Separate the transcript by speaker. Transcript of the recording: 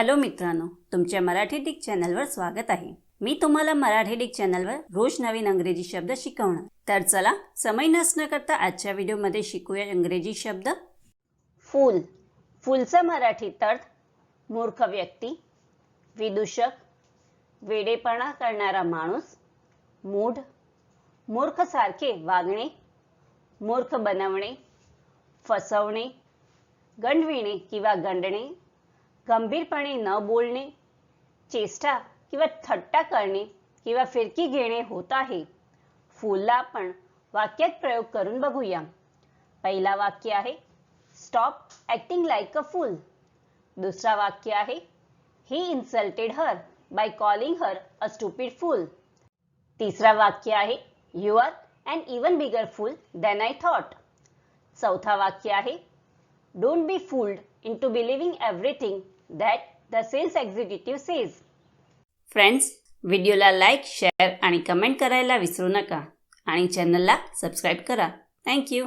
Speaker 1: Hello मित्रांनो तुमच्या Marathi Dick चॅनलवर स्वागत आहे. मी तुम्हाला मराठी डिक चॅनलवर रोज नवीन अंग्रेजी शब्द शिकवणार. तर चला समय नसणं करता आजच्या व्हिडिओमध्ये शिकूया इंग्रजी शब्द. फूल. फूलचा मराठीत अर्थ मूर्ख व्यक्ती विदूषक वेडेपणा करणारा माणूस मूढ मूर्खसारखे वागणे मूर्ख बनवणे फसवणे गंडविणे किंवा गंडणे गंभीरपणे न बोलणे चेष्टा किंवा थट्टा करणे किंवा फिरकी घेणे होत आहे फूलला आपण वाक्यात प्रयोग करून बघूया पहिला वाक्य आहे stop acting like a fool दुसरा वाक्य आहे ही insulted her by calling her a stupid fool तिसरा वाक्य आहे you are an even bigger fool then I thought चौथा वाक्य आहे don't be fooled into believing everything that the sales executive says. Friends व्हिडिओला लाईक शेअर आणि comment करायला विसरू नका. आणि चॅनलला सबस्क्राईब करा. थँक्यू